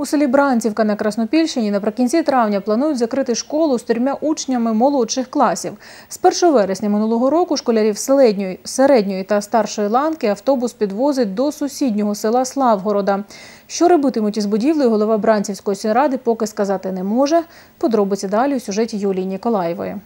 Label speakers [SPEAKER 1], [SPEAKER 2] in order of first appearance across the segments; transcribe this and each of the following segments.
[SPEAKER 1] У селі Бранцівка на Краснопільщині наприкінці травня планують закрити школу з трьома учнями молодших класів. З 1 вересня минулого року школярів середньої, середньої та старшої ланки автобус підвозить до сусіднього села Славгорода. Що робитимуть із будівлею, голова Бранцівської сільради поки сказати не може. Подробиці далі у сюжеті Юлії Ніколаєвої.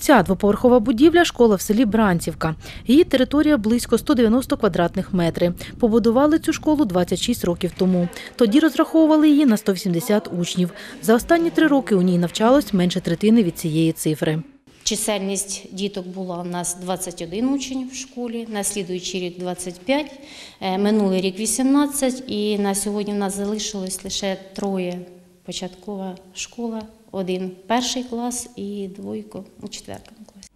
[SPEAKER 2] Ця двоповерхова будівля – школа в селі Бранцівка. Її територія близько 190 квадратних метрів. Побудували цю школу 26 років тому. Тоді розраховували її на 180 учнів. За останні три роки у ній навчалось менше третини від цієї цифри.
[SPEAKER 3] Чисельність діток була у нас 21 учень в школі, на слідуючий рік 25, е, минулий рік 18 і на сьогодні в нас залишилось лише троє початкова школа, один перший клас і двойко у четвертому класі.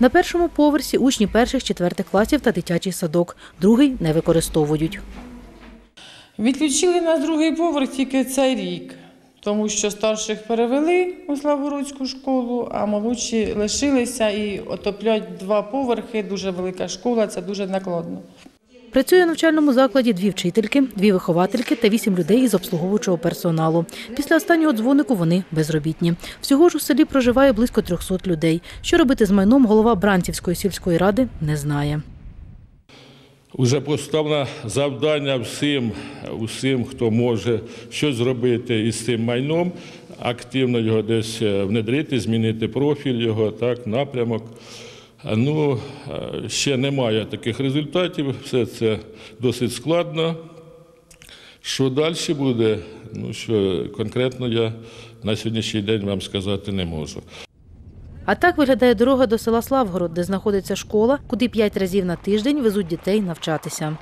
[SPEAKER 2] На першому поверсі учні перших-четвертих класів та дитячий садок. Другий не використовують.
[SPEAKER 4] Відключили нас другий поверх тільки цей рік, тому що старших перевели у Славгородську школу, а молодші лишилися і отоплять два поверхи. Дуже велика школа, це дуже накладно.
[SPEAKER 2] Працює в навчальному закладі дві вчительки, дві виховательки та вісім людей із обслуговуючого персоналу. Після останнього дзвонику вони безробітні. Всього ж у селі проживає близько 300 людей. Що робити з майном, голова Бранцівської сільської ради не знає.
[SPEAKER 5] Уже поставлено завдання всім, усім, хто може щось зробити із цим майном, активно його десь е, внедрити, змінити профіль його, так, напрямок. А, Ну, е, ще немає таких результатів, все це досить складно. Що далі буде, ну що конкретно я на сьогоднішній день вам сказати не можу.
[SPEAKER 2] А так виглядає дорога до села Славгород, де знаходиться школа, куди п'ять разів на тиждень везуть дітей навчатися.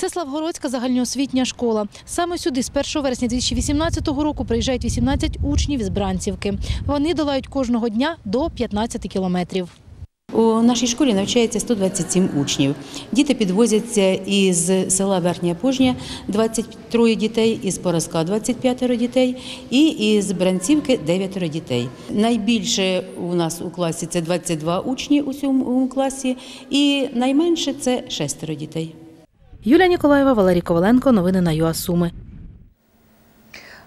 [SPEAKER 2] Це Славгородська загальноосвітня школа. Саме сюди з 1 вересня 2018 року приїжджають 18 учнів з Бранцівки. Вони долають кожного дня до 15 кілометрів.
[SPEAKER 6] У нашій школі навчається 127 учнів. Діти підвозяться із села Верхня Пожня 23 дітей, із Поразка 25 дітей і із Бранцівки 9 дітей. Найбільше у нас у класі це 22 учні у цьому класі, і найменше це 6 дітей.
[SPEAKER 2] Юлія Ніколаєва, Валерій Коваленко. Новини на ЮАСуми.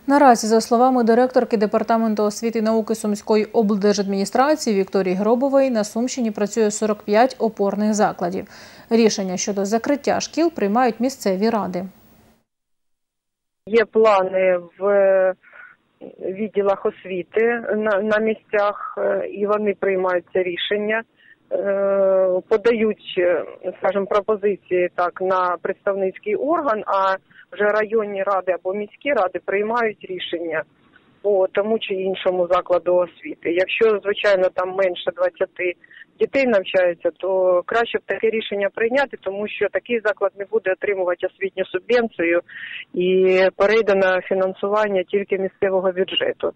[SPEAKER 1] Наразі, за словами директорки департаменту освіти і науки Сумської облдержадміністрації Вікторії Гробової, на Сумщині працює 45 опорних закладів. Рішення щодо закриття шкіл приймають місцеві ради.
[SPEAKER 7] Є плани в відділах освіти на, на місцях, е, і вони приймають це рішення, Е, подають, е, скажімо, пропозиції так на представницький орган, а вже районні ради або міські ради приймають рішення по тому чи іншому закладу освіти. Якщо, звичайно, там менше 20 дітей навчається, то краще б таке рішення прийняти, тому що такий заклад не буде отримувати освітню субвенцію і перейде на фінансування тільки місцевого бюджету.